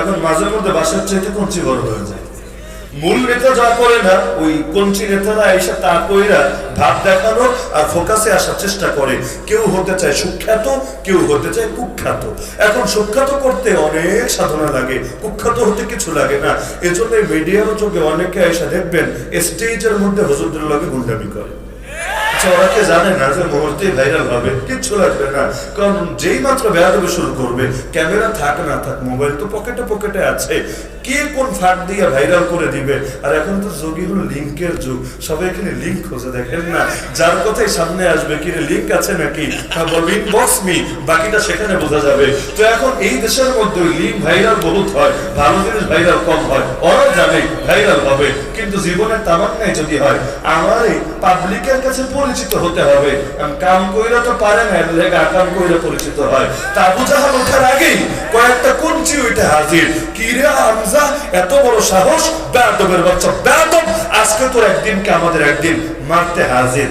এখন মাঝে মধ্যে বাসার চাইতে কঞ্চি বড় হয়ে যায়। মূল নেতা যা করে না, ওই কঞ্চি নেতারা এসে তা কইরা ভাব দেখানো আর ফোকাসে আসার চেষ্টা করে। কেউ হতে চায় সুখ্যাত, কেউ হতে চায় কুখ্যাত। এখন সুখ্যাত করতে অনেক সাধনা লাগে, কুখ্যাত হতে কিছু লাগে না। এজন্য মিডিয়ার যোগে অনেকে এসে দেখবেন স্টেজের মধ্যে হুজুরদের লগে গুন্ডামি করে। আচ্ছা জানে না যে মুহূর্তে ভাইরাল হবে, কিচ্ছু লাগবে না। কারণ যেই মাত্র বেড়াতে শুরু করবে, ক্যামেরা থাক না থাক মোবাইল তো পকেটে পকেটে আছে। কে কোন ফাট দিয়ে ভাইরাল করে দিবে? আর এখন তো যোগী হলো লিঙ্কের যুগ, সবাই এখানে লিঙ্ক খুঁজে দেখেন না। যার কথাই সামনে আসবে, কি লিঙ্ক আছে নাকি? লিঙ্ক বক্স মি বাকিটা সেখানে বোঝা যাবে। তো এখন এই দেশের মধ্যে লিঙ্ক ভাইরাল বহুত হয়, ভালো জিনিস ভাইরাল কম হয়। ওরা জানে ভাইরাল হবে, কিন্তু জীবনের তামান্নাই যদি হয়, আমার পাবলিকের কাছে পরিচিত হতে হবে। কাম কইরা তো পারে না লেগে আকাম কইরা পরিচিত হয়। তা আবু জাহাল ওঠার আগেই কয়েকটা কুঞ্চি উঠে হাজির। কি রে হামজা, এত বড় সাহস? বেয়াদবের বাচ্চা, বেয়াদব! আজকে তোর একদিনকে আমাদের একদিন মারতে হাজির।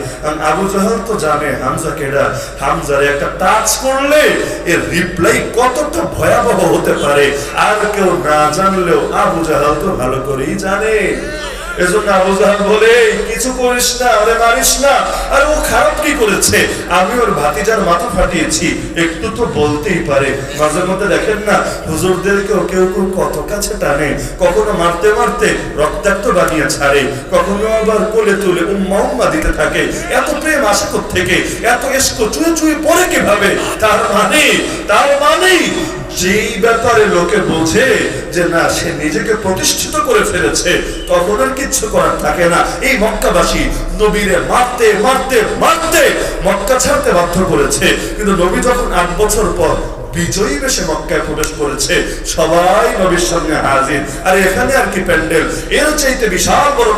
আবু জাহাল তো জানে হামজা কেডা। হামজারে একটা টাচ করলে এর রিপ্লাই কতটা ভয়াবহ হতে পারে। আর কেউ না জানলেও আবু জাহাল তো ভালো করেই জানে। এজন্য আবু বলে, কিছু করিস না, আরে মারিস না। আর ও খারাপ কি করেছে? আমি ওর ভাতিজার মাথা ফাটিয়েছি। একটু তো বলতেই পারে। মাঝে মধ্যে দেখেন না হুজুরদেরকেও কেউ কেউ কত কাছে টানে। কখনো মারতে মারতে রক্তাক্ত বানিয়ে ছাড়ে, কখনো আবার কোলে তুলে উম্মা দিতে থাকে। এত প্রেম আসে থেকে এত এসকো চুয়ে চুয়ে পড়ে কীভাবে? তার মানে তার মানে যেই ব্যাপারে লোকে বোঝে যে না, সে নিজেকে প্রতিষ্ঠিত করে ফেলেছে, তখন আর কিচ্ছু করার থাকে না। এই মক্কাবাসী নবীরে মারতে মারতে মারতে মক্কা ছাড়তে বাধ্য করেছে। কিন্তু নবী যখন আট বছর পর বিজয়ী বেশে মক্কায় প্রবেশ করেছে, সবাই নবীর সঙ্গে হাজির। আর এখানে আর কি প্যান্ডেল? এর চাইতে বিশাল বড়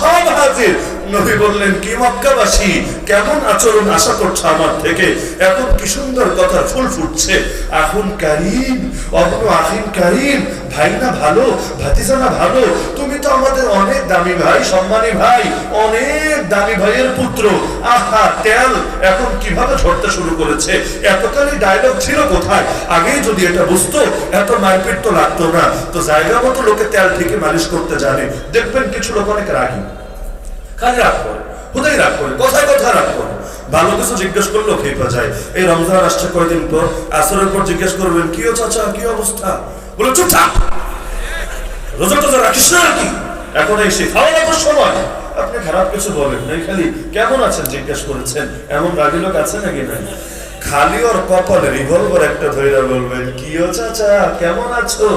সব হাজির। নবী বললেন, কি মক্কাবাসী? কেমন আচরণ আশা করছ আমার থেকে? এখন কি সুন্দর কথা ফুল ফুটছে। এখন কারিম, অবন আহিন কারিম ভাই না ভালো ভাতিজা না ভালো, তুমি তো আমাদের অনেক দামি ভাই, সম্মানী ভাই, অনেক দামি ভাইয়ের পুত্র। আহা, তেল, এখন কীভাবে ঝরতে শুরু করেছে? এতকালই ডায়লগ ছিল কোথায়? আগেই যদি এটা বুঝতো, এত মারপিট তো লাগতো না। তো জায়গা মতো লোকে তেল থেকে মালিশ করতে জানে। দেখবেন কিছু লোক অনেক রাগি। কাজে রাগ করে, হুদাই রাগ করে, কথায় কথায় রাগ করে। ভালো কিছু জিজ্ঞেস করলেও খেপা যায়। এই রমজান আসছে কয়দিন পর? আসরের পর জিজ্ঞেস করবেন, কি চাচা, কি অবস্থা? বলে, চুপ থাক। রোজা টোজা রাখিস না নাকি? এখন এসে খাওয়া দাওয়ার সময় আপনি খারাপ কিছু বলেন নাই। খালি কেমন আছেন জিজ্ঞেস করেছেন? এমন রাগি লোক আছে নাকি নাই? খালি ওর কপালে রিভলভার একটা ধরে বলবেন কি ও চাচা? কেমন আছো?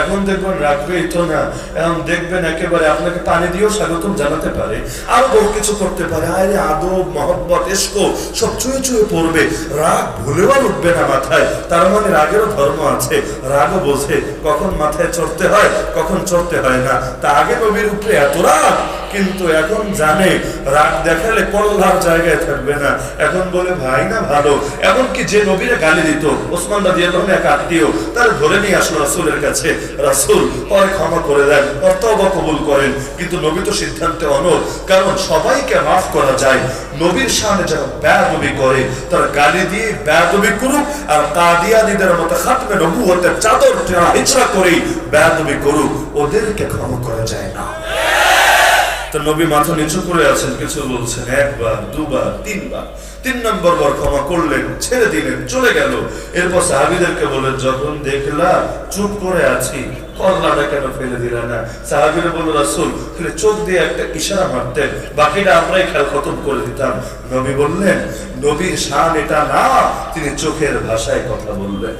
এখন দেখবেন রাখবেই তো না। এখন দেখবেন একেবারে আপনাকে পানি দিয়েও স্বাগতম জানাতে পারে। আরও বহু কিছু করতে পারে। আরে আদব, মহব্বত, এসকো, সব চুয়ে চুয়ে পড়বে। রাগ ভুলেও উঠবে না মাথায়। তার মানে রাগেরও ধর্ম আছে। রাগও বোঝে। কখন মাথায় চড়তে হয়, কখন চড়তে হয় না। তা আগে নবীর উপরে এত রাগ। কিন্তু এখন জানে, রাগ দেখালে কল্লার জায়গায় থাকবে না। এখন বলে, ভাই না, ভালো। এমনকি যে নবীরে গালি দিত, ওসমান রাজি আল্লাহ এক আত্মীয়, তার ধরে নিয়ে আসলো রাসুলের কাছে, রাসুল পরে ক্ষমা করে দেন কর্তব্য কবুল করেন। কিন্তু নবী তো সিদ্ধান্তে অনর কারণ সবাইকে মাফ করা যায়। নবীর সামনে যারা ব্যয়দবি করে, তারা গালি দিয়ে ব্যয়দবি করুক, আর কাদিয়ানিদের মতো খাতমে নবু হতে চাদর হিচড়া করেই ব্যয়দবি করুক, ওদেরকে ক্ষমা করা যায় না। তো নবী মাথা নিচু করে আছেন, কিছু বলছেন, একবার, দুবার, তিনবার। তিন নম্বর বার ক্ষমা করলেন, ছেড়ে দিলেন, চলে গেল। এরপর সাহাবিদেরকে যখন দেখলা চুপ করে আছি, কল্লাটা কেন ফেলে দিলা না? সাহাবিরা বলল, রাসুল খালি চোখ দিয়ে একটা ইশারা মারতেন, বাকিটা আমরাই খেয়াল খতম করে দিতাম। নবী বললেন, নবীর শান এটা না, তিনি চোখের ভাষায় কথা বললেন।